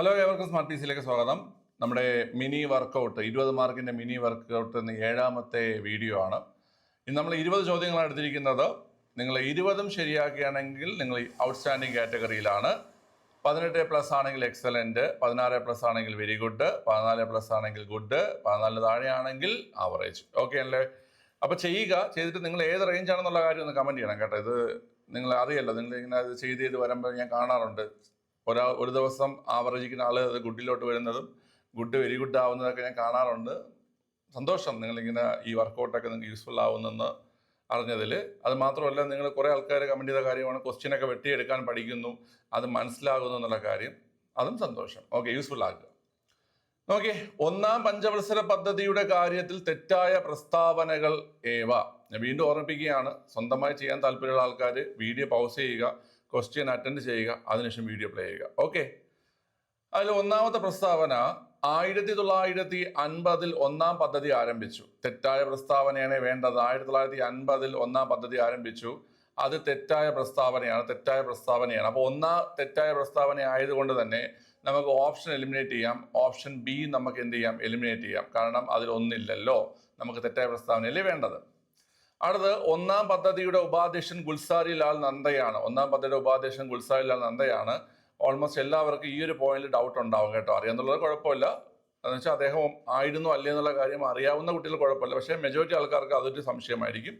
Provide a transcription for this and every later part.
Hello ഏവർക്കും smart പീസിലേക്ക് സ്വാഗതം. നമ്മുടെ മിനി വർക്കൗട്ട് ഇരുപത് മാർക്കിന്റെ മിനി വർക്കൗട്ട് എന്ന ഏഴാമത്തെ വീഡിയോ ആണ്. ഇന്ന് നമ്മൾ ഇരുപത് ചോദ്യങ്ങളാണ് എടുത്തിരിക്കുന്നത്. നിങ്ങൾ ഇരുപതും ശരിയാക്കുകയാണെങ്കിൽ നിങ്ങൾ ഔട്ട്സ്റ്റാൻഡിംഗ് കാറ്റഗറിയിലാണ്. പതിനെട്ട് പ്ലസ് ആണെങ്കിൽ എക്സലന്റ് പതിനാറ് പ്ലസ് ആണെങ്കിൽ വെരി ഗുഡ് പതിനാല് പ്ലസ് ആണെങ്കിൽ ഗുഡ് പതിനാല് താഴെയാണെങ്കിൽ ആവറേജ് ഓക്കെ അല്ലേ? അപ്പോൾ ചെയ്യുക ചെയ്തിട്ട് നിങ്ങൾ ഏത് റേഞ്ചാണെന്നുള്ള കാര്യം ഒന്ന് കമന്റ് ചെയ്യണം കേട്ടോ. ഇത് നിങ്ങൾ അറിയല്ലോ നിങ്ങൾ ഇങ്ങനെ അത് ചെയ്ത് ചെയ്ത് വരുമ്പോൾ ഞാൻ കാണാറുണ്ട്. ഒരാ ഒരു ദിവസം ആവറേജിക്കുന്ന ആൾ ഗുഡിലോട്ട് വരുന്നതും ഗുഡ് വെരി ഗുഡ് ആവുന്നതൊക്കെ ഞാൻ കാണാറുണ്ട്. സന്തോഷം നിങ്ങളിങ്ങനെ ഈ വർക്കൗട്ടൊക്കെ നിങ്ങൾക്ക് യൂസ്ഫുൾ ആവുന്നെന്ന് അറിഞ്ഞതിൽ അത് മാത്രമല്ല നിങ്ങൾ കുറേ ആൾക്കാർ കമന്റ് ചെയ്ത കാര്യമാണ് ക്വസ്റ്റ്യനൊക്കെ വെട്ടിയെടുക്കാൻ പഠിക്കുന്നു അത് മനസ്സിലാകുന്നു എന്നുള്ള കാര്യം. അതും സന്തോഷം. ഓക്കെ യൂസ്ഫുൾ ആക്കുക. ഓക്കെ ഒന്നാം പഞ്ചവത്സര പദ്ധതിയുടെ കാര്യത്തിൽ തെറ്റായ പ്രസ്താവനകൾ ഏവ? ഞാൻ വീണ്ടും ഓർമ്മിപ്പിക്കുകയാണ് സ്വന്തമായി ചെയ്യാൻ താല്പര്യമുള്ള ആൾക്കാർ വീഡിയോ പൗസ് ചെയ്യുക ക്വസ്റ്റ്യൻ അറ്റൻഡ് ചെയ്യുക അതിനുശേഷം വീഡിയോ പ്ലേ ചെയ്യുക. ഓക്കെ അതിൽ ഒന്നാമത്തെ പ്രസ്താവന ആയിരത്തി തൊള്ളായിരത്തി അൻപതിൽ ഒന്നാം പദ്ധതി ആരംഭിച്ചു. തെറ്റായ പ്രസ്താവനയാണ് വേണ്ടത്. ആയിരത്തി തൊള്ളായിരത്തി അൻപതിൽ ഒന്നാം പദ്ധതി ആരംഭിച്ചു. അത് തെറ്റായ പ്രസ്താവനയാണ്. തെറ്റായ പ്രസ്താവനയാണ്. അപ്പോൾ ഒന്നാം തെറ്റായ പ്രസ്താവന ആയതുകൊണ്ട് തന്നെ നമുക്ക് ഓപ്ഷൻ എലിമിനേറ്റ് ചെയ്യാം. ഓപ്ഷൻ ബി നമുക്ക് എന്ത് ചെയ്യാം? എലിമിനേറ്റ് ചെയ്യാം. കാരണം അതിൽ ഒന്നില്ലല്ലോ. നമുക്ക് തെറ്റായ പ്രസ്താവനയല്ലേ വേണ്ടത്. അടുത്തത് ഒന്നാം പദ്ധതിയുടെ ഉപാധ്യക്ഷൻ ഗുൽസാരി ലാൽ നന്ദയാണ്. ഒന്നാം പദ്ധതിയുടെ ഉപാധ്യക്ഷൻ ഗുൽസാരി ലാൽ നന്ദയാണ്. ഓൾമോസ്റ്റ് എല്ലാവർക്കും ഈ ഒരു പോയിന്റിൽ ഡൗട്ട് ഉണ്ടാവും കേട്ടോ. അറിയാന്നുള്ളത് കുഴപ്പമില്ല. എന്ന് വെച്ചാൽ അദ്ദേഹം ആയിരുന്നു അല്ലേ എന്നുള്ള കാര്യം അറിയാവുന്ന കുട്ടികൾ കുഴപ്പമില്ല. പക്ഷേ മെജോറിറ്റി ആൾക്കാർക്ക് അതൊരു സംശയമായിരിക്കും.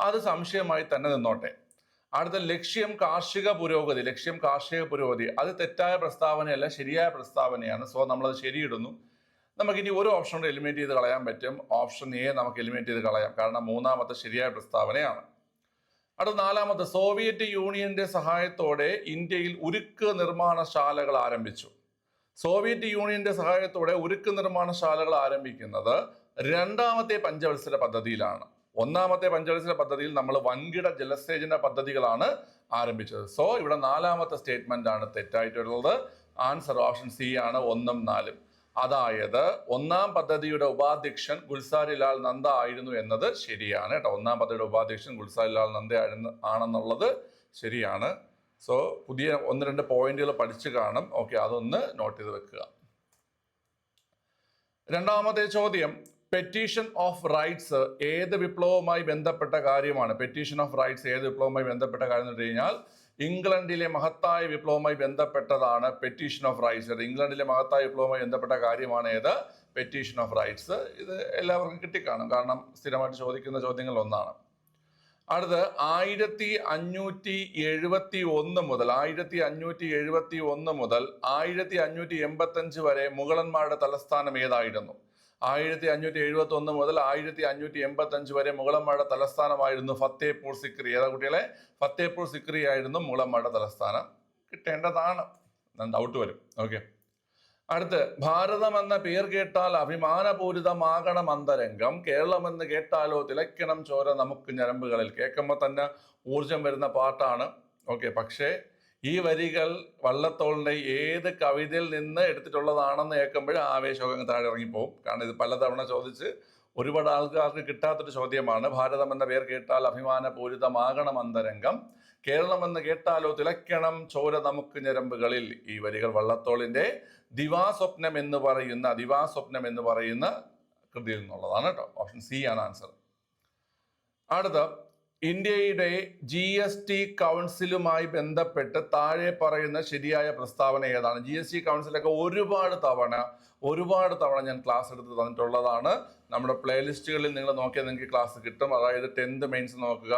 അത് സംശയമായി തന്നെ നിന്നോട്ടെ. അടുത്ത ലക്ഷ്യം കാർഷിക പുരോഗതി. ലക്ഷ്യം കാർഷിക പുരോഗതി. അത് തെറ്റായ പ്രസ്താവനയല്ല ശരിയായ പ്രസ്താവനയാണ്. സോ നമ്മളത് ശരിയിടുന്നു. നമുക്കിനി ഒരു ഓപ്ഷൻ കൂടെ എലിമിനേറ്റ് ചെയ്ത് കളയാൻ പറ്റും. ഓപ്ഷൻ എ നമുക്ക് എലിമിനേറ്റ് ചെയ്ത് കളയാം. കാരണം മൂന്നാമത്തെ ശരിയായ പ്രസ്താവനയാണ്. അടുത്ത നാലാമത്തെ സോവിയറ്റ് യൂണിയന്റെ സഹായത്തോടെ ഇന്ത്യയിൽ ഉരുക്ക് നിർമ്മാണശാലകൾ ആരംഭിച്ചു. സോവിയറ്റ് യൂണിയന്റെ സഹായത്തോടെ ഉരുക്ക് നിർമ്മാണശാലകൾ ആരംഭിക്കുന്നത് രണ്ടാമത്തെ പഞ്ചവത്സര പദ്ധതിയിലാണ്. ഒന്നാമത്തെ പഞ്ചവത്സര പദ്ധതിയിൽ നമ്മൾ വൻകിട ജലസേചന പദ്ധതികളാണ് ആരംഭിച്ചത്. സോ ഇവിടെ നാലാമത്തെ സ്റ്റേറ്റ്മെന്റ് ആണ് തെറ്റായിട്ടുള്ളത് ആൻസർ ഓപ്ഷൻ സി ആണ് ഒന്നും നാലും. അതായത് ഒന്നാം പദ്ധതിയുടെ ഉപാധ്യക്ഷൻ ഗുൽസാരിലാൽ നന്ദ ആയിരുന്നു എന്നത് ശരിയാണ് കേട്ടോ. ഒന്നാം പദ്ധതിയുടെ ഉപാധ്യക്ഷൻ ഗുൽസാരിലാൽ നന്ദ ആയിരുന്നു ആണെന്നുള്ളത് ശരിയാണ്. സോ പുതിയ ഒന്ന് രണ്ട് പോയിന്റുകൾ പഠിച്ചു കാണും. ഓക്കെ അതൊന്ന് നോട്ട് ചെയ്ത് വെക്കുക. രണ്ടാമത്തെ ചോദ്യം പെറ്റീഷൻ ഓഫ് റൈറ്റ്സ് ഏത് വിപ്ലവവുമായി ബന്ധപ്പെട്ട കാര്യമാണ്? പെറ്റീഷൻ ഓഫ് റൈറ്റ്സ് ഏത് വിപ്ലവവുമായി ബന്ധപ്പെട്ട കാര്യം എന്ന് വെച്ച് കഴിഞ്ഞാൽ ഇംഗ്ലണ്ടിലെ മഹത്തായ വിപ്ലവവുമായി ബന്ധപ്പെട്ടതാണ് പെറ്റീഷൻ ഓഫ് റൈറ്റ്സ് ഇംഗ്ലണ്ടിലെ മഹത്തായ വിപ്ലവവുമായി ബന്ധപ്പെട്ട കാര്യമാണ് ഏത്? പെറ്റീഷൻ ഓഫ് റൈറ്റ്സ് ഇത് എല്ലാവർക്കും കിട്ടിക്കാണും. കാരണം സ്ഥിരമായിട്ട് ചോദിക്കുന്ന ചോദ്യങ്ങളിൽ ഒന്നാണ്. അടുത്ത് ആയിരത്തി അഞ്ഞൂറ്റി എഴുപത്തി ഒന്ന് മുതൽ ആയിരത്തി അഞ്ഞൂറ്റി എഴുപത്തി ഒന്ന് മുതൽ ആയിരത്തി അഞ്ഞൂറ്റി എൺപത്തഞ്ച് വരെ മുഗളന്മാരുടെ തലസ്ഥാനം ഏതായിരുന്നു? ആയിരത്തി അഞ്ഞൂറ്റി എഴുപത്തി ഒന്ന് മുതൽ ആയിരത്തി അഞ്ഞൂറ്റി എൺപത്തി അഞ്ച് വരെ മുഗളന്മാരുടെ തലസ്ഥാനമായിരുന്നു ഫത്തേപൂർ സിക്രി. ഏതാ കുട്ടികളെ? ഫത്തേപൂർ സിക്രി ആയിരുന്നു മുഗളന്മാരുടെ തലസ്ഥാനം. കിട്ടേണ്ടതാണ്. ഡൗട്ട് വരും. ഓക്കെ അടുത്ത് ഭാരതം എന്ന പേർ കേട്ടാൽ അഭിമാനപൂരിതമാകണം അന്തരംഗം. കേരളം എന്ന് കേട്ടാലോ തിളയ്ക്കണം ചോര. നമുക്ക് ഞരമ്പുകളിൽ കേൾക്കുമ്പോൾ തന്നെ ഊർജം വരുന്ന പാട്ടാണ്. ഓക്കെ പക്ഷേ ഈ വരികൾ വള്ളത്തോളിന്റെ ഏത് കവിതയിൽ നിന്ന് എടുത്തിട്ടുള്ളതാണെന്ന് കേൾക്കുമ്പോൾ ആവേശമൊക്കെ അങ്ങ് താഴെ ഇറങ്ങിപ്പോവും. കാരണം ഇത് പലതവണ ചോദിച്ച് ഒരുപാട് ആൾക്കാർക്ക് കിട്ടാത്തൊരു ചോദ്യമാണ്. ഭാരതം എന്ന പേർ കേട്ടാൽ അഭിമാനപൂരിതമാകണം അന്തരംഗം. കേരളം എന്ന് കേട്ടാലോ തിളയ്ക്കണം ചോര നമുക്ക് ഞരമ്പുകളിൽ. ഈ വരികൾ വള്ളത്തോളിന്റെ ദിവാസ്വപ്നം എന്ന് പറയുന്ന ദിവാസ്വപ്നം എന്ന് പറയുന്ന കൃതിയിൽ നിന്നുള്ളതാണ് കേട്ടോ. ഓപ്ഷൻ സി ആണ് ആൻസർ. അടുത്ത ഇന്ത്യയുടെ ജി എസ് ടി കൗൺസിലുമായി ബന്ധപ്പെട്ട് താഴെ പറയുന്ന ശരിയായ പ്രസ്താവന ഏതാണ്? ജി എസ് ടി കൗൺസിലൊക്കെ ഒരുപാട് തവണ ഒരുപാട് തവണ ഞാൻ ക്ലാസ് എടുത്ത് തന്നിട്ടുള്ളതാണ്. നമ്മുടെ പ്ലേലിസ്റ്റുകളിൽ നിങ്ങൾ നോക്കിയാൽ നിങ്ങൾക്ക് ക്ലാസ് കിട്ടും. അതായത് ടെൻത്ത് മെയിൻസ് നോക്കുക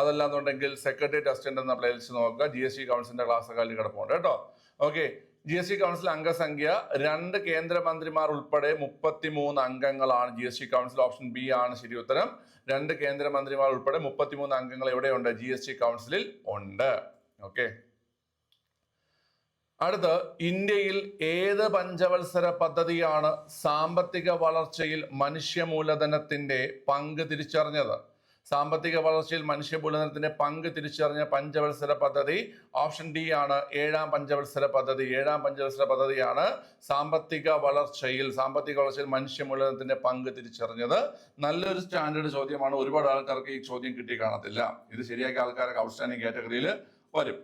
അതല്ലാന്നുണ്ടെങ്കിൽ സെക്രട്ടറി അസിസ്റ്റന്റ് എന്ന പ്ലേലിസ്റ്റ് നോക്കുക ജി എസ് ടി കൗൺസിലിന്റെ ക്ലാസ് കാലിൽ കിടപ്പുണ്ട് കേട്ടോ. Okay G S T council അംഗസംഖ്യ രണ്ട് കേന്ദ്രമന്ത്രിമാർ ഉൾപ്പെടെ മുപ്പത്തിമൂന്ന് അംഗങ്ങളാണ് G S T council. Option B ആണ് ശരി ഉത്തരം. രണ്ട് കേന്ദ്രമന്ത്രിമാർ ഉൾപ്പെടെ മുപ്പത്തിമൂന്ന് അംഗങ്ങൾ എവിടെയുണ്ട്? ജി എസ് ടി കൗൺസിലിൽ ഉണ്ട്. ഓക്കെ അടുത്ത് ഇന്ത്യയിൽ ഏത് പഞ്ചവത്സര പദ്ധതിയാണ് സാമ്പത്തിക വളർച്ചയിൽ മനുഷ്യ മൂലധനത്തിന്റെ പങ്ക് തിരിച്ചറിഞ്ഞത്? സാമ്പത്തിക വളർച്ചയിൽ മനുഷ്യ മൂലധനത്തിന്റെ പങ്ക് തിരിച്ചറിഞ്ഞ പഞ്ചവത്സര പദ്ധതി ഓപ്ഷൻ ഡി ആണ്. ഏഴാം പഞ്ചവത്സര പദ്ധതി. ഏഴാം പഞ്ചവത്സര പദ്ധതിയാണ് സാമ്പത്തിക വളർച്ചയിൽ സാമ്പത്തിക വളർച്ചയിൽ മനുഷ്യ മൂലധനത്തിന്റെ പങ്ക് തിരിച്ചറിഞ്ഞത്. നല്ലൊരു സ്റ്റാൻഡേർഡ് ചോദ്യമാണ്. ഒരുപാട് ആൾക്കാർക്ക് ഈ ചോദ്യം കിട്ടി കാണത്തില്ല. ഇത് ശരിയാക്കിയ ആൾക്കാർക്ക് ഔട്ട്സ്റ്റാൻഡിംഗ് കാറ്റഗറിയിൽ വരും.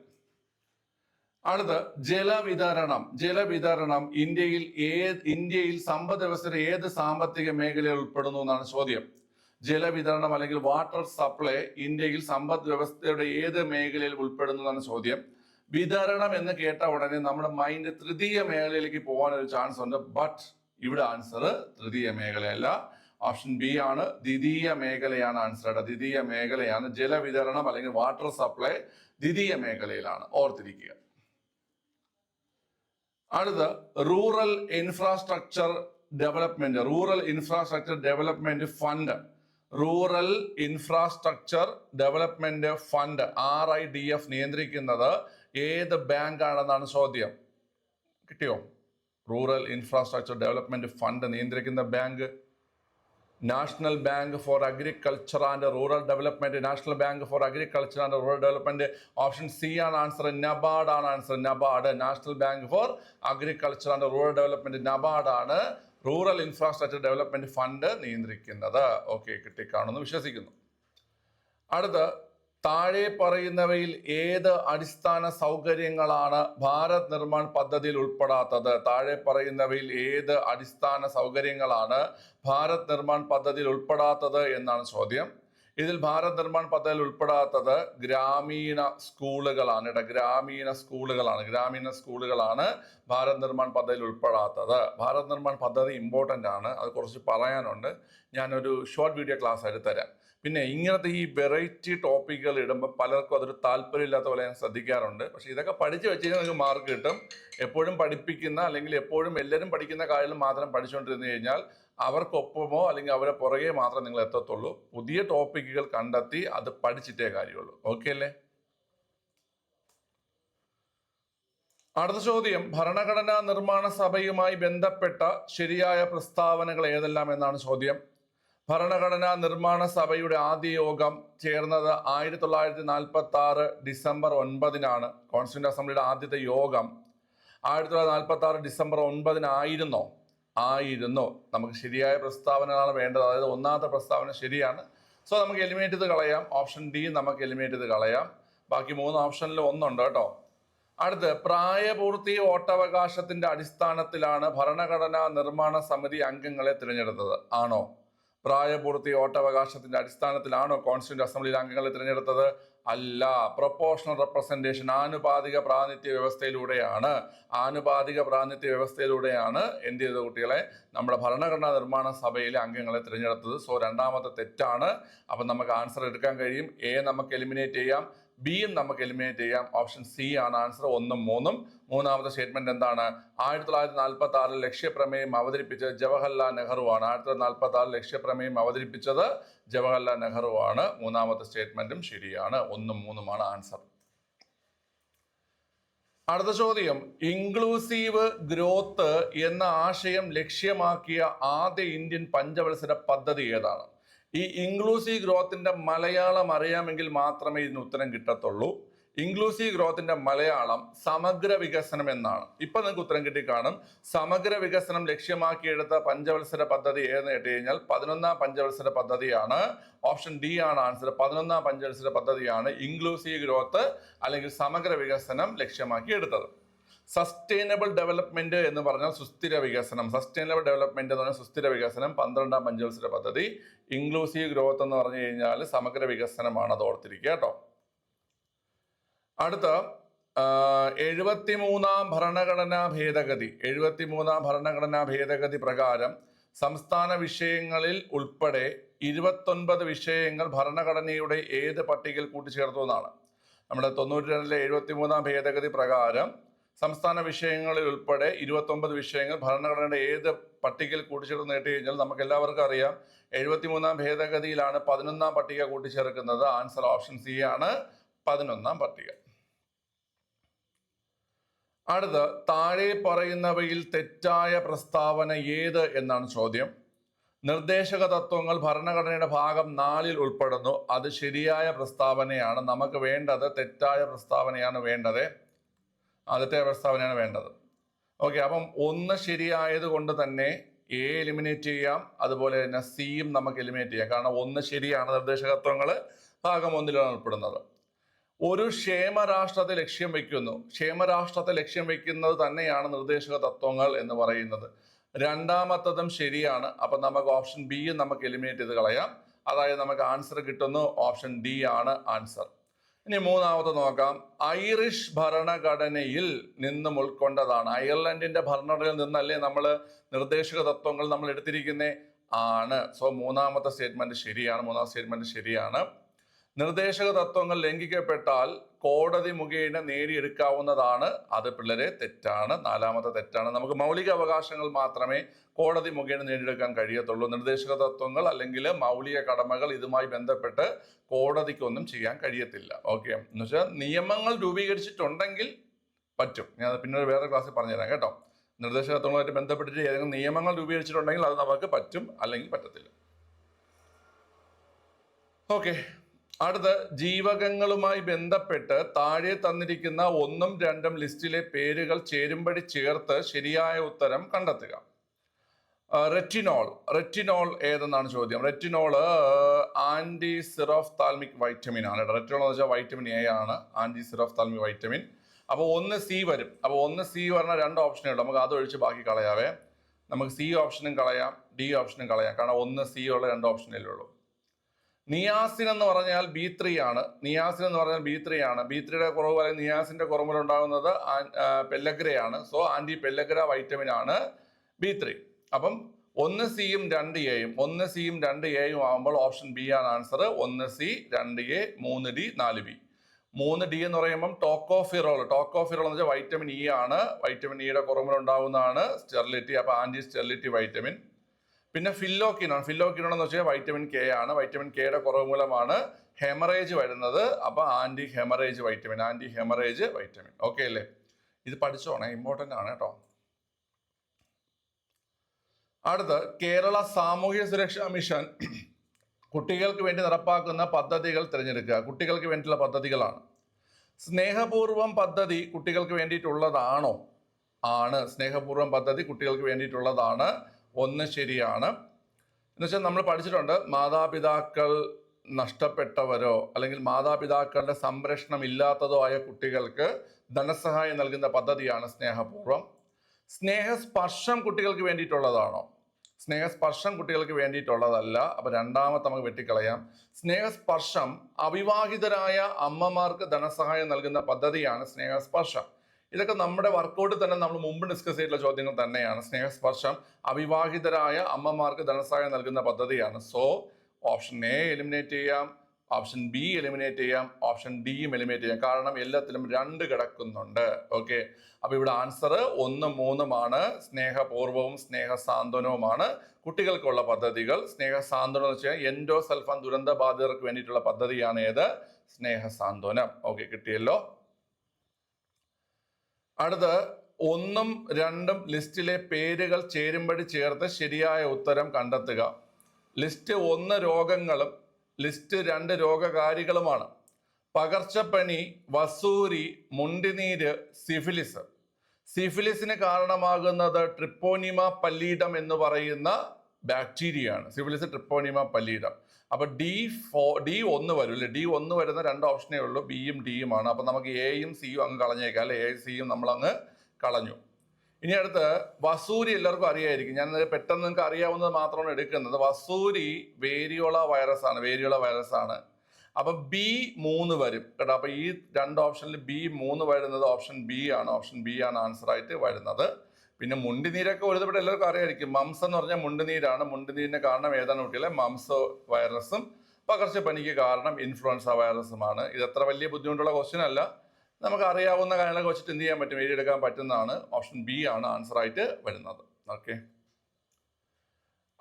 അടുത്ത് ജലവിതരണം. ജലവിതരണം ഇന്ത്യയിൽ ഏത് ഇന്ത്യയിൽ സമ്പദ് വ്യവസ്ഥയുടെ ഏത് സാമ്പത്തിക മേഖലയിൽ ഉൾപ്പെടുന്നു എന്നാണ് ചോദ്യം. ജലവിതരണം അല്ലെങ്കിൽ വാട്ടർ സപ്ലൈ ഇന്ത്യയിൽ സമ്പദ് വ്യവസ്ഥയുടെ ഏത് മേഖലയിൽ ഉൾപ്പെടുന്നതാണ് ചോദ്യം. വിതരണം എന്ന് കേട്ട ഉടനെ നമ്മുടെ മൈൻഡ് തൃതീയ മേഖലയിലേക്ക് പോകാൻ ഒരു ചാൻസ് ഉണ്ട്. ബട്ട് ഇവിടെ ആൻസർ തൃതീയ മേഖലയല്ല. ഓപ്ഷൻ ബി ആണ്. ദ്വിതീയ മേഖലയാണ് ആൻസർ ദ്വിതീയ മേഖലയാണ് ജലവിതരണം അല്ലെങ്കിൽ വാട്ടർ സപ്ലൈ ദ്വിതീയ മേഖലയിലാണ്. ഓർത്തിരിക്കുക. അടുത്ത rural infrastructure development rural infrastructure development fund rural infrastructure development fund R I D F നിയന്ത്രിക്കുന്നത് ഏത് ബാങ്ക് ആണെന്നാണ് ചോദ്യം. കിട്ടിയോ? റൂറൽ ഇൻഫ്രാസ്ട്രക്ചർ ഡെവലപ്മെന്റ് ഫണ്ട് നിയന്ത്രിക്കുന്ന bank. National bank for agriculture and rural development national bank for agriculture and rural development option C ആണ് answer NABARD ആണ് answer NABARD. National bank for agriculture and rural development NABARD ആണ് rural infrastructure development fund നിയന്ത്രിക്കുന്നത്. Okay കിട്ടിക്കാണെന്ന്. വിശ്വസിക്കുന്നു. അടുത്ത താഴെ പറയുന്നവയിൽ ഏത് അടിസ്ഥാന സൗകര്യങ്ങളാണ് ഭാരത് നിർമ്മാൺ പദ്ധതിയിൽ ഉൾപ്പെടാത്തത്? താഴെ പറയുന്നവയിൽ ഏത് അടിസ്ഥാന സൗകര്യങ്ങളാണ് ഭാരത് നിർമ്മാൺ പദ്ധതിയിൽ ഉൾപ്പെടാത്തത് എന്നാണ് ചോദ്യം. ഇതിൽ ഭാരത് നിർമ്മാൺ പദ്ധതിയിൽ ഉൾപ്പെടാത്തത് ഗ്രാമീണ സ്കൂളുകളാണ് കേട്ടോ. ഗ്രാമീണ സ്കൂളുകളാണ്. ഗ്രാമീണ സ്കൂളുകളാണ് ഭാരത് നിർമ്മാൺ പദ്ധതിയിൽ ഉൾപ്പെടാത്തത്. ഭാരത് നിർമ്മാൺ പദ്ധതി ഇമ്പോർട്ടന്റ് ആണ്. അത് കുറച്ച് പറയാനുണ്ട്. ഞാനൊരു ഷോർട്ട് വീഡിയോ ക്ലാസ് ആയിട്ട് തരാം. പിന്നെ ഇങ്ങനത്തെ ഈ വെറൈറ്റി ടോപ്പിക്കുകൾ ഇടുമ്പോൾ പലർക്കും അതൊരു താല്പര്യമില്ലാത്ത പോലെ ഞാൻ ശ്രദ്ധിക്കാറുണ്ട്. പക്ഷേ ഇതൊക്കെ പഠിച്ചു വെച്ച് കഴിഞ്ഞാൽ നിങ്ങൾക്ക് മാർക്ക് കിട്ടും. എപ്പോഴും പഠിപ്പിക്കുന്ന അല്ലെങ്കിൽ എപ്പോഴും എല്ലാവരും പഠിക്കുന്ന കാര്യങ്ങൾ മാത്രം പഠിച്ചുകൊണ്ടിരുന്നു കഴിഞ്ഞാൽ അവർക്കൊപ്പമോ അല്ലെങ്കിൽ അവരെ പുറകെ മാത്രം നിങ്ങൾ എത്തത്തുള്ളൂ. പുതിയ ടോപ്പിക്കുകൾ കണ്ടെത്തി അത് പഠിച്ചിട്ടേ കാര്യമുള്ളൂ. ഓക്കെ അല്ലേ? അടുത്ത ചോദ്യം ഭരണഘടനാ നിർമ്മാണ സഭയുമായി ബന്ധപ്പെട്ട ശരിയായ പ്രസ്താവനകൾ ഏതെല്ലാം എന്നാണ് ചോദ്യം. ഭരണഘടനാ നിർമ്മാണ സഭയുടെ ആദ്യ യോഗം ചേർന്നത് ആയിരത്തി തൊള്ളായിരത്തി നാൽപ്പത്തി ആറ് ഡിസംബർ ഒൻപതിനാണ്. കോൺസ്റ്റിറ്റ്യൂന്റ് അസംബ്ലിയുടെ ആദ്യത്തെ യോഗം ആയിരത്തി തൊള്ളായിരത്തി നാൽപ്പത്തി ആറ് ഡിസംബർ ഒൻപതിനായിരുന്നോ? ആയിരുന്നു? നമുക്ക് ശരിയായ പ്രസ്താവനകളാണ് വേണ്ടത്. അതായത് ഒന്നാമത്തെ പ്രസ്താവന ശരിയാണ്. സോ നമുക്ക് എലിമിനേറ്റ് ചെയ്ത് കളയാം. ഓപ്ഷൻ ഡി നമുക്ക് എലിമിനേറ്റ് ചെയ്ത് കളയാം. ബാക്കി മൂന്ന് ഓപ്ഷനിൽ ഒന്നുണ്ട് കേട്ടോ. അടുത്ത് പ്രായപൂർത്തി വോട്ടവകാശത്തിന്റെ അടിസ്ഥാനത്തിലാണ് ഭരണഘടനാ നിർമ്മാണ സമിതി അംഗങ്ങളെ തിരഞ്ഞെടുത്തത്. ആണോ? പ്രായപൂർത്തി വോട്ടവകാശത്തിന്റെ അടിസ്ഥാനത്തിലാണോ കോൺസ്റ്റിറ്റ്യൂന്റ് അസംബ്ലിയിൽ അംഗങ്ങളെ തിരഞ്ഞെടുത്തത്? അല്ല പ്രൊപ്പോഷണൽ റെപ്രസെന്റേഷൻ ആനുപാതിക പ്രാതിനിധ്യ വ്യവസ്ഥയിലൂടെയാണ്. ആനുപാതിക പ്രാതിനിധ്യ വ്യവസ്ഥയിലൂടെയാണ് എന്ത് ചെയ്ത കുട്ടികളെ? നമ്മുടെ ഭരണഘടനാ നിർമ്മാണ സഭയിലെ അംഗങ്ങളെ തിരഞ്ഞെടുത്തത്. സോ രണ്ടാമത്തെ തെറ്റാണ്. അപ്പം നമുക്ക് ആൻസർ എടുക്കാൻ കഴിയും. എ നമുക്ക് എലിമിനേറ്റ് ചെയ്യാം. ബിയും നമുക്ക് എലിമിനേറ്റ് ചെയ്യാം. ഓപ്ഷൻ സി ആണ് ആൻസർ ഒന്നും മൂന്നും. മൂന്നാമത്തെ സ്റ്റേറ്റ്മെന്റ് എന്താണ്? ആയിരത്തി തൊള്ളായിരത്തി നാൽപ്പത്തി ആറിൽ ലക്ഷ്യപ്രമേയം അവതരിപ്പിച്ചത് ജവഹർലാൽ നെഹ്റു ആണ് ആയിരത്തി തൊള്ളായിരത്തി നാൽപ്പത്തി ആറിൽ ലക്ഷ്യപ്രമേയം അവതരിപ്പിച്ചത് ജവഹർലാൽ നെഹ്റു ആണ് മൂന്നാമത്തെ സ്റ്റേറ്റ്മെന്റും ശരിയാണ്. ഒന്നും മൂന്നുമാണ് ആൻസർ. അടുത്ത ചോദ്യം. ഇൻക്ലൂസീവ് ഗ്രോത്ത് എന്ന ആശയം ലക്ഷ്യമാക്കിയ ആദ്യ ഇന്ത്യൻ പഞ്ചവത്സര പദ്ധതി ഏതാണ്? ഈ ഇൻക്ലൂസീവ് ഗ്രോത്തിന്റെ മലയാളം അറിയാമെങ്കിൽ മാത്രമേ ഇതിന് ഉത്തരം കിട്ടത്തുള്ളൂ. ഇൻക്ലൂസീവ് ഗ്രോത്തിന്റെ മലയാളം സമഗ്ര വികസനം എന്നാണ്. ഇപ്പൊ നിങ്ങൾക്ക് ഉത്തരം കിട്ടി കാണും. സമഗ്ര വികസനം ലക്ഷ്യമാക്കിയെടുത്ത പഞ്ചവത്സര പദ്ധതി ഏതെന്ന് കേട്ട് കഴിഞ്ഞാൽ പതിനൊന്നാം പഞ്ചവത്സര പദ്ധതിയാണ്. ഓപ്ഷൻ ഡി ആണ് ആൻസർ. പതിനൊന്നാം പഞ്ചവത്സര പദ്ധതിയാണ് ഇൻക്ലൂസീവ് ഗ്രോത്ത് അല്ലെങ്കിൽ സമഗ്ര വികസനം ലക്ഷ്യമാക്കി എടുത്തത് സസ്റ്റൈനബിൾ ഡെവലപ്മെന്റ് എന്ന് പറഞ്ഞാൽ സുസ്ഥിര വികസനം. സസ്റ്റൈനബിൾ ഡെവലപ്മെന്റ് എന്ന് പറഞ്ഞാൽ സുസ്ഥിര വികസനം. പന്ത്രണ്ടാം പഞ്ചവത്സര പദ്ധതി ഇൻക്ലൂസീവ് ഗ്രോത്ത് എന്ന് പറഞ്ഞു കഴിഞ്ഞാൽ സമഗ്ര വികസനമാണ് അത് ഓർത്തിരിക്കുക കേട്ടോ. അടുത്ത എഴുപത്തിമൂന്നാം ഭരണഘടനാ ഭേദഗതി. എഴുപത്തിമൂന്നാം ഭരണഘടനാ ഭേദഗതി പ്രകാരം സംസ്ഥാന വിഷയങ്ങളിൽ ഉൾപ്പെടെ ഇരുപത്തൊൻപത് വിഷയങ്ങൾ ഭരണഘടനയുടെ ഏത് പട്ടികയിൽ കൂട്ടിച്ചേർത്തു എന്നാണ്. നമ്മുടെ തൊണ്ണൂറ്റി രണ്ടിലെ എഴുപത്തിമൂന്നാം ഭേദഗതി പ്രകാരം സംസ്ഥാന വിഷയങ്ങളിൽ ഉൾപ്പെടെ ഇരുപത്തൊമ്പത് വിഷയങ്ങൾ ഭരണഘടനയുടെ ഏത് പട്ടികയിൽ കൂട്ടിച്ചേർത്ത് നേട്ടി കഴിഞ്ഞാൽ നമുക്ക് എല്ലാവർക്കും അറിയാം. എഴുപത്തിമൂന്നാം ഭേദഗതിയിലാണ് പതിനൊന്നാം പട്ടിക കൂട്ടിച്ചേർക്കുന്നത്. ആൻസർ ഓപ്ഷൻ സി ആണ് പതിനൊന്നാം പട്ടിക. അടുത്ത് താഴെ പറയുന്നവയിൽ തെറ്റായ പ്രസ്താവന ഏത് എന്നാണ് ചോദ്യം. നിർദ്ദേശക തത്വങ്ങൾ ഭരണഘടനയുടെ ഭാഗം നാലിൽ ഉൾപ്പെടുന്നു. അത് ശരിയായ പ്രസ്താവനയാണ്. നമുക്ക് വേണ്ടത് തെറ്റായ പ്രസ്താവനയാണ് വേണ്ടത്. ആദ്യത്തെ പ്രസ്താവനയാണ് വേണ്ടത്. ഓക്കെ അപ്പം ഒന്ന് ശരിയായത് കൊണ്ട് തന്നെ എ എലിമിനേറ്റ് ചെയ്യാം. അതുപോലെ തന്നെ സിയും നമുക്ക് എലിമിനേറ്റ് ചെയ്യാം. കാരണം ഒന്ന് ശരിയാണ് നിർദ്ദേശകത്വങ്ങൾ ഭാഗം ഒന്നിലാണ് ഉൾപ്പെടുന്നത്. ഒരു ക്ഷേമരാഷ്ട്രത്തെ ലക്ഷ്യം വയ്ക്കുന്നു. ക്ഷേമരാഷ്ട്രത്തെ ലക്ഷ്യം വയ്ക്കുന്നത് തന്നെയാണ് നിർദ്ദേശക തത്വങ്ങൾ എന്ന് പറയുന്നത്. രണ്ടാമത്തതും ശരിയാണ്. അപ്പൊ നമുക്ക് ഓപ്ഷൻ ബി നമുക്ക് എലിമിനേറ്റ് ചെയ്ത് കളയാം. അതായത് നമുക്ക് ആൻസർ കിട്ടുന്നു. ഓപ്ഷൻ ഡി ആണ് ആൻസർ ഇനി മൂന്നാമത്തെ നോക്കാം. ഐറിഷ് ഭരണഘടനയിൽ നിന്നും ഉൾക്കൊണ്ടതാണ്. അയർലൻഡിന്റെ ഭരണഘടനയിൽ നിന്നല്ലേ നമ്മൾ നിർദ്ദേശക തത്വങ്ങൾ നമ്മൾ എടുത്തിരിക്കുന്നേ? ആണ്. സോ മൂന്നാമത്തെ സ്റ്റേറ്റ്മെന്റ് ശരിയാണ്. മൂന്നാമത്തെ സ്റ്റേറ്റ്മെന്റ് ശരിയാണ്. നിർദ്ദേശക തത്വങ്ങൾ ലംഘിക്കപ്പെട്ടാൽ കോടതി മുഖേന നേടിയെടുക്കാവുന്നതാണ്. അത് പിള്ളേരെ തെറ്റാണ്. നാലാമത്തെ തെറ്റാണ്. നമുക്ക് മൗലിക അവകാശങ്ങൾ മാത്രമേ കോടതി മുഖേന നേടിയെടുക്കാൻ കഴിയത്തുള്ളൂ. നിർദ്ദേശക തത്വങ്ങൾ അല്ലെങ്കിൽ മൗലിക കടമകൾ ഇതുമായി ബന്ധപ്പെട്ട് കോടതിക്കൊന്നും ചെയ്യാൻ കഴിയത്തില്ല. ഓക്കെ. എന്ന് വെച്ചാൽ നിയമങ്ങൾ രൂപീകരിച്ചിട്ടുണ്ടെങ്കിൽ പറ്റും. ഞാൻ പിന്നെ വേറെ ക്ലാസ്സിൽ പറഞ്ഞുതരാം കേട്ടോ. നിർദ്ദേശക തത്വങ്ങളുമായിട്ട് ബന്ധപ്പെട്ടിട്ട് ഏതെങ്കിലും നിയമങ്ങൾ രൂപീകരിച്ചിട്ടുണ്ടെങ്കിൽ അത് നമുക്ക് പറ്റും അല്ലെങ്കിൽ പറ്റത്തില്ല. ഓക്കെ. അടുത്ത് ജീവകങ്ങളുമായി ബന്ധപ്പെട്ട് താഴെ തന്നിരിക്കുന്ന ഒന്നും രണ്ടും ലിസ്റ്റിലെ പേരുകൾ ചേരുമ്പടി ചേർത്ത് ശരിയായ ഉത്തരം കണ്ടെത്തുക. റെറ്റിനോൾ. റെറ്റിനോൾ ഏതെന്നാണ് ചോദ്യം? Retinol anti xerophthalmic vitamin ആണ് റെറ്റിനോൾ എന്ന് വെച്ചാൽ വൈറ്റമിൻ എ ആണ് ആന്റി സിറോഫ് താൽമിക് വൈറ്റമിൻ. അപ്പോൾ ഒന്ന് സി വരും. അപ്പോൾ ഒന്ന് സി പറഞ്ഞ രണ്ട് ഓപ്ഷനേ ഉള്ളൂ. നമുക്ക് അത് ഒഴിച്ച് ബാക്കി കളയാവേ. നമുക്ക് സി ഓപ്ഷനും കളയാം ഡി ഓപ്ഷനും കളയാം. കാരണം ഒന്ന് സി ഉള്ള രണ്ട് ഓപ്ഷനേ ഉള്ളൂ. നിയാസിൻ എന്ന് പറഞ്ഞാൽ ബി ത്രീ ആണ്. നിയാസിൻ എന്ന് പറഞ്ഞാൽ ബി ത്രീ ആണ്. ബി ത്രീയുടെ കുറവ് അല്ലെങ്കിൽ നിയാസിന്റെ കുറവ് ഉണ്ടാകുന്നത് പെല്ലഗ്രയാണ്. സോ ആന്റി പെല്ലഗ്ര വൈറ്റമിൻ ആണ് ബി ത്രീ അപ്പം ഒന്ന് സിയും രണ്ട് എയും ഒന്ന് സിയും രണ്ട് എയും ആകുമ്പോൾ ഓപ്ഷൻ ബി ആണ് ആൻസർ ഒന്ന് സി രണ്ട് എ മൂന്ന് ഡി നാല് ബി മൂന്ന് ഡി എന്ന് പറയുമ്പം ടോക്കോഫിറോൾ ടോക്കോഫിറോൾ എന്ന് വെച്ചാൽ വൈറ്റമിൻ ഇ ആണ്. വൈറ്റമിൻ ഇയുടെ കുറവുണ്ടാകുന്നതാണ് സ്റ്റെർലിറ്റി അപ്പോൾ ആന്റി സ്റ്റെർലിറ്റി വൈറ്റമിൻ പിന്നെ ഫില്ലോക്കിനോൺ ഫില്ലോക്കിനോൺ എന്ന് വെച്ചാൽ വൈറ്റമിൻ കെ ആണ്. വൈറ്റമിൻ കെയുടെ കുറവ് മൂലമാണ് ഹെമറേജ് വരുന്നത്. അപ്പോൾ anti haemorrhage vitamin anti haemorrhage vitamin okay അല്ലേ? ഇത് പഠിച്ചോണേ ഇമ്പോർട്ടന്റ് ആണ് കേട്ടോ. അടുത്ത് കേരള സാമൂഹ്യ സുരക്ഷാ മിഷൻ. കുട്ടികൾക്ക് വേണ്ടി നടപ്പാക്കുന്ന പദ്ധതികൾ തിരഞ്ഞെടുക്കുക. കുട്ടികൾക്ക് വേണ്ടിയുള്ള പദ്ധതികളാണ്. സ്നേഹപൂർവം പദ്ധതി കുട്ടികൾക്ക് വേണ്ടിയിട്ടുള്ളതാണോ? ആണ്. സ്നേഹപൂർവം പദ്ധതി കുട്ടികൾക്ക് വേണ്ടിയിട്ടുള്ളതാണ്. ഒന്ന് ശരിയാണ്. എന്നുവെച്ചാൽ നമ്മൾ പഠിച്ചിട്ടുണ്ട് മാതാപിതാക്കൾ നഷ്ടപ്പെട്ടവരോ അല്ലെങ്കിൽ മാതാപിതാക്കളുടെ സംരക്ഷണം ഇല്ലാത്തതോ ആയ കുട്ടികൾക്ക് ധനസഹായം നൽകുന്ന പദ്ധതിയാണ് സ്നേഹപൂർവം സ്നേഹസ്പർശം കുട്ടികൾക്ക് വേണ്ടിയിട്ടുള്ളതാണോ? സ്നേഹസ്പർശം കുട്ടികൾക്ക് വേണ്ടിയിട്ടുള്ളതല്ല. അപ്പൊ രണ്ടാമത്തെ നമുക്ക് വെട്ടിക്കളയാം. സ്നേഹസ്പർശം അവിവാഹിതരായ അമ്മമാർക്ക് ധനസഹായം നൽകുന്ന പദ്ധതിയാണ് സ്നേഹസ്പർശം. ഇതൊക്കെ നമ്മുടെ വർക്കൗട്ടിൽ തന്നെ നമ്മൾ മുമ്പ് ഡിസ്കസ് ചെയ്തിട്ടുള്ള ചോദ്യങ്ങൾ തന്നെയാണ്. സ്നേഹസ്പർശം അവിവാഹിതരായ അമ്മമാർക്ക് ധനസഹായം നൽകുന്ന പദ്ധതിയാണ്. സോ ഓപ്ഷൻ എ എലിമിനേറ്റ് ചെയ്യാം ഓപ്ഷൻ ബി എലിമിനേറ്റ് ചെയ്യാം ഓപ്ഷൻ ഡിയും എലിമിനേറ്റ് ചെയ്യാം. കാരണം എല്ലാത്തിലും രണ്ട് കിടക്കുന്നുണ്ട്. ഓക്കെ അപ്പോൾ ഇവിടെ ആൻസർ ഒന്ന് മൂന്നുമാണ്. സ്നേഹപൂർവവും സ്നേഹസാന്ത്വനവുമാണ്. കുട്ടികൾക്കുള്ള പദ്ധതികൾ. സ്നേഹസാന്ത്വനം എന്ന് വെച്ചാൽ എൻഡോ സൽഫാൻ ദുരന്ത ബാധിതർക്ക് വേണ്ടിയിട്ടുള്ള പദ്ധതിയാണ് ഏത്? സ്നേഹസാന്ത്വനം. ഓക്കെ കിട്ടിയല്ലോ? അടുത്ത് ഒന്നും രണ്ടും ലിസ്റ്റിലെ പേരുകൾ ചേരുമ്പടി ചേർത്ത് ശരിയായ ഉത്തരം കണ്ടെത്തുക. ലിസ്റ്റ് ഒന്ന് രോഗങ്ങളും ലിസ്റ്റ് രണ്ട് രോഗകാരികളുമാണ്. പകർച്ചപ്പനി വസൂരി മുണ്ടിനീര് സിഫിലിസ്. സിഫിലിസിന് കാരണമാകുന്നത് ട്രിപ്പോണിമ പല്ലീഡം എന്ന് പറയുന്ന ബാക്ടീരിയയാണ്. Syphilis Treponema pallidum. അപ്പൊ ഡി ഫോ ഡി ഒന്ന് വരും അല്ലെ? ഡി ഒന്ന് വരുന്ന രണ്ട് ഓപ്ഷനേ ഉള്ളൂ. ബിയും ഡിയും ആണ്. അപ്പൊ നമുക്ക് എയും സിയും അങ്ങ് കളഞ്ഞേക്കാം അല്ലെ? എ സിയും നമ്മൾ അങ്ങ് കളഞ്ഞു. ഇനി അടുത്ത് വസൂരി എല്ലാവർക്കും അറിയായിരിക്കും. ഞാൻ പെട്ടെന്ന് നിങ്ങൾക്ക് അറിയാവുന്നത് മാത്രമാണ് എടുക്കുന്നത്. വസൂരി വേരിയോള വൈറസ് ആണ്. വേരിയോള വൈറസ് ആണ്. അപ്പൊ ബി മൂന്ന് വരും കേട്ടോ. അപ്പൊ ഈ രണ്ട് ഓപ്ഷനിൽ ബി മൂന്ന് വരുന്നത് ഓപ്ഷൻ ബി ആണ്. ഓപ്ഷൻ ബി ആണ് ആൻസർ ആയിട്ട് വരുന്നത്. പിന്നെ മുണ്ടിനീരൊക്കെ ഒരുപാട് എല്ലാവർക്കും അറിയായിരിക്കും. മംസം എന്ന് പറഞ്ഞാൽ മുണ്ടുനീരാണ്. മുണ്ടുനീരിന് കാരണം ഏതാണ് കുട്ടികളെ? മംസ വൈറസും പകർച്ചപ്പനിക്ക് കാരണം ഇൻഫ്ലുവൻസ വൈറസുമാണ് ഇത് അത്ര വലിയ ബുദ്ധിമുട്ടുള്ള ക്വസ്റ്റ്യൻ അല്ല. നമുക്ക് അറിയാവുന്ന കാര്യങ്ങളൊക്കെ വെച്ചിട്ട് എന്ത് ചെയ്യാൻ പറ്റും? എഴുതിയെടുക്കാൻ പറ്റുന്നതാണ്. ഓപ്ഷൻ ബി ആണ് ആൻസർ ആയിട്ട് വരുന്നത്. ഓക്കെ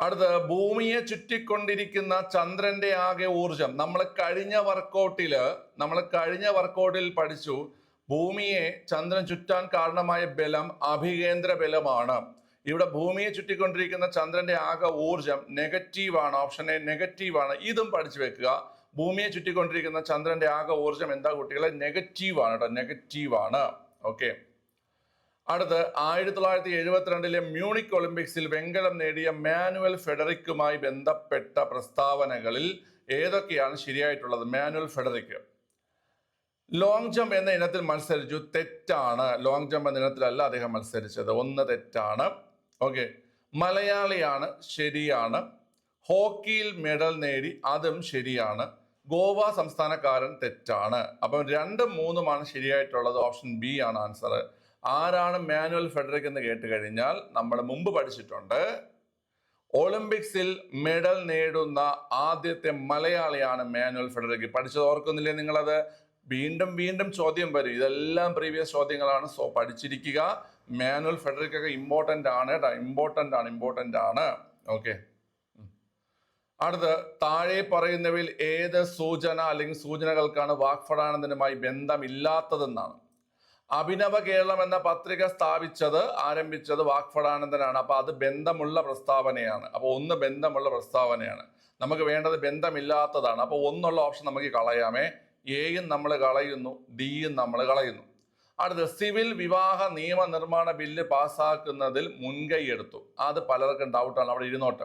അടുത്ത ഭൂമിയെ ചുറ്റിക്കൊണ്ടിരിക്കുന്ന ചന്ദ്രന്റെ ആകെ ഊർജം നമ്മൾ കഴിഞ്ഞ വർക്കൗട്ടിൽ നമ്മൾ കഴിഞ്ഞ വർക്കൗട്ടിൽ പഠിച്ചു ഭൂമിയെ ചന്ദ്രൻ ചുറ്റാൻ കാരണമായ ബലം അഭികേന്ദ്ര ബലമാണ്. ഇവിടെ ഭൂമിയെ ചുറ്റിക്കൊണ്ടിരിക്കുന്ന ചന്ദ്രന്റെ ആകെ ഊർജം നെഗറ്റീവാണ് ഓപ്ഷൻ എ നെഗറ്റീവാണ് ഇതും പഠിച്ചു വെക്കുക. ഭൂമിയെ ചുറ്റിക്കൊണ്ടിരിക്കുന്ന ചന്ദ്രന്റെ ആകെ ഊർജം എന്താ കുട്ടികളെ? നെഗറ്റീവാണ് കേട്ടോ നെഗറ്റീവാണ് ഓക്കെ അടുത്ത് ആയിരത്തി തൊള്ളായിരത്തി എഴുപത്തിരണ്ടിലെ മ്യൂണിക് ഒളിമ്പിക്സിൽ വെങ്കലം നേടിയ മാനുവൽ ഫെഡറിക്കുമായി ബന്ധപ്പെട്ട പ്രസ്താവനകളിൽ ഏതൊക്കെയാണ് ശരിയായിട്ടുള്ളത്? മാനുവൽ ഫെഡറിക് ലോങ് ജമ്പ് എന്ന ഇനത്തിൽ മത്സരിച്ചു. തെറ്റാണ്. ലോങ് ജമ്പ് എന്ന ഇനത്തിലല്ല അദ്ദേഹം മത്സരിച്ചത്. ഒന്ന് തെറ്റാണ്. ഓക്കെ മലയാളിയാണ് ശരിയാണ്. ഹോക്കിയിൽ മെഡൽ നേടി അതും ശരിയാണ്. ഗോവ സംസ്ഥാനക്കാരൻ തെറ്റാണ്. അപ്പം രണ്ടും മൂന്നുമാണ് ശരിയായിട്ടുള്ളത്. ഓപ്ഷൻ ബി ആണ് ആൻസർ. ആരാണ് മാനുവൽ ഫെഡറിക് എന്ന് കേട്ട് കഴിഞ്ഞാൽ നമ്മൾ മുമ്പ് പഠിച്ചിട്ടുണ്ട്. ഒളിമ്പിക്സിൽ മെഡൽ നേടുന്ന ആദ്യത്തെ മലയാളിയാണ് മാനുവൽ ഫെഡറിക്. പഠിച്ചത് ഓർക്കുന്നില്ലേ നിങ്ങളത്? വീണ്ടും വീണ്ടും ചോദ്യം വരും. ഇതെല്ലാം പ്രീവിയസ് ചോദ്യങ്ങളാണ്. സോ പഠിച്ചിരിക്കുക. മാനുവൽ ഫെഡറിക് ഒക്കെ ഇമ്പോർട്ടന്റ് ആണ് കേട്ടോ ഇമ്പോർട്ടന്റ് ആണ് ഇമ്പോർട്ടന്റ് ആണ്. ഓക്കെ അടുത്ത് താഴെ പറയുന്നവയിൽ ഏത് സൂചന അല്ലെങ്കിൽ സൂചനകൾക്കാണ് വാക്ഫടാനന്ദനുമായി ബന്ധമില്ലാത്തതെന്നാണ്. അഭിനവ കേരളം എന്ന പത്രിക സ്ഥാപിച്ചത് ആരംഭിച്ചത് വാക്ഫടാനന്ദനാണ്. അപ്പോൾ അത് ബന്ധമുള്ള പ്രസ്താവനയാണ്. അപ്പോൾ ഒന്ന് ബന്ധമുള്ള പ്രസ്താവനയാണ്. നമുക്ക് വേണ്ടത് ബന്ധമില്ലാത്തതാണ്. അപ്പോൾ ഒന്നുള്ള ഓപ്ഷൻ നമുക്ക് കളയാമേ. എയും നമ്മൾ കളയുന്നു ഡിയും നമ്മൾ കളയുന്നു. അടുത്ത് സിവിൽ വിവാഹ നിയമ നിർമ്മാണ ബില്ല് പാസ്സാക്കുന്നതിൽ മുൻകൈ എടുത്തു. അത് പലർക്കും ഡൗട്ടാണ്. അവിടെ ഇരുന്നോട്ട്.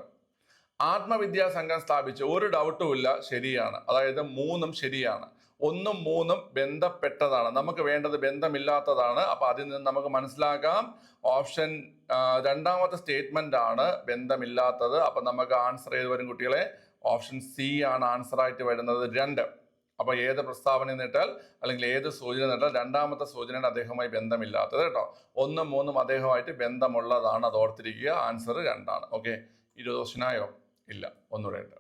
ആത്മവിദ്യാ സംഘം സ്ഥാപിച്ചു ഒരു ഡൗട്ടും ഇല്ല ശരിയാണ്. അതായത് മൂന്നും ശരിയാണ്. ഒന്നും മൂന്നും ബന്ധപ്പെട്ടതാണ്. നമുക്ക് വേണ്ടത് ബന്ധമില്ലാത്തതാണ്. അപ്പോൾ അതിൽ നിന്ന് നമുക്ക് മനസ്സിലാക്കാം. ഓപ്ഷൻ രണ്ടാമത്തെ സ്റ്റേറ്റ്മെന്റ് ആണ് ബന്ധമില്ലാത്തത്. അപ്പൊ നമുക്ക് ആൻസർ ചെയ്ത് വരും കുട്ടികളെ. ഓപ്ഷൻ സി ആണ് ആൻസർ ആയിട്ട് വരുന്നത് രണ്ട്. അപ്പൊ ഏത് പ്രസ്താവന നേട്ടാൽ അല്ലെങ്കിൽ ഏത് സൂചന നേട്ടാൽ രണ്ടാമത്തെ സൂചനയുടെ അദ്ദേഹവുമായി ബന്ധമില്ലാത്തത് കേട്ടോ. ഒന്നും മൂന്നും അദ്ദേഹമായിട്ട് ബന്ധമുള്ളതാണ്. അത് ഓർത്തിരിക്കുക. ആൻസർ രണ്ടാണ്. ഓക്കെ? ഇരുപത് ക്വസ്റ്റനായോ ഇല്ല. ഒന്നുകൂടെ ഉണ്ട്.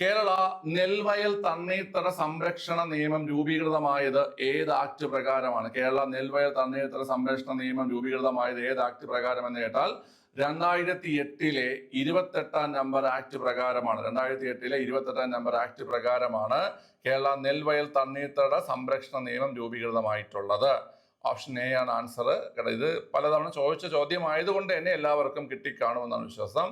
കേരള നെൽവയൽ തണ്ണീർത്തട സംരക്ഷണ നിയമം രൂപീകൃതമായത് ഏത് ആക്ട് പ്രകാരമാണ്? കേരള നെൽവയൽ തണ്ണീർത്തട സംരക്ഷണ നിയമം രൂപീകൃതമായത് ഏത് ആക്ട് പ്രകാരം എന്ന് കേട്ടാൽ രണ്ടായിരത്തി എട്ടിലെ ഇരുപത്തെട്ടാം നമ്പർ ആക്ട് പ്രകാരമാണ് രണ്ടായിരത്തി എട്ടിലെ ഇരുപത്തെട്ടാം നമ്പർ ആക്ട് പ്രകാരമാണ് കേരള നെൽവയൽ തണ്ണീർത്തട സംരക്ഷണ നിയമം രൂപീകൃതമായിട്ടുള്ളത്. ഓപ്ഷൻ എ ആണ് ആൻസർ ഇത് പലതവണ ചോദിച്ച ചോദ്യമായതുകൊണ്ട് തന്നെ എല്ലാവർക്കും കിട്ടിക്കാണുമെന്നാണ് വിശ്വാസം.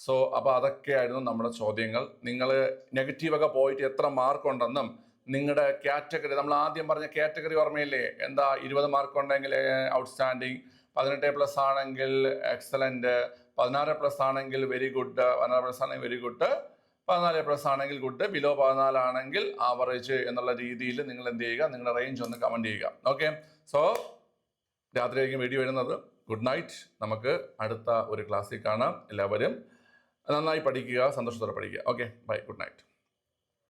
സോ അപ്പോൾ അതൊക്കെയായിരുന്നു നമ്മുടെ ചോദ്യങ്ങൾ. നിങ്ങൾ നെഗറ്റീവൊക്കെ പോയിട്ട് എത്ര മാർക്ക് ഉണ്ടെന്നും നിങ്ങളുടെ കാറ്റഗറി നമ്മൾ ആദ്യം പറഞ്ഞ കാറ്റഗറി ഓർമ്മയില്ലേ? എന്താ ഇരുപത് മാർക്ക് ഉണ്ടെങ്കിൽ ഔട്ട്സ്റ്റാൻഡിങ് പതിനെട്ട് പ്ലസ് ആണെങ്കിൽ എക്സലന്റ് പതിനാറ് പ്ലസ് ആണെങ്കിൽ വെരി ഗുഡ് പതിനാറ് പ്ലസ് ആണെങ്കിൽ വെരി ഗുഡ് പതിനാല് പ്ലസ് ആണെങ്കിൽ ഗുഡ് ബിലോ പതിനാലാണെങ്കിൽ ആവറേജ് എന്നുള്ള രീതിയിൽ നിങ്ങൾ എന്ത് ചെയ്യുക നിങ്ങളുടെ റേഞ്ച് ഒന്ന് കമന്റ് ചെയ്യുക. ഓക്കെ സോ രാത്രിയായിരിക്കും വീഡിയോ വരുന്നത്. ഗുഡ് നൈറ്റ് നമുക്ക് അടുത്ത ഒരു ക്ലാസ്സിൽ കാണാം. എല്ലാവരും നന്നായി പഠിക്കുക സന്തോഷത്തോടെ പഠിക്കുക. Okay bye good night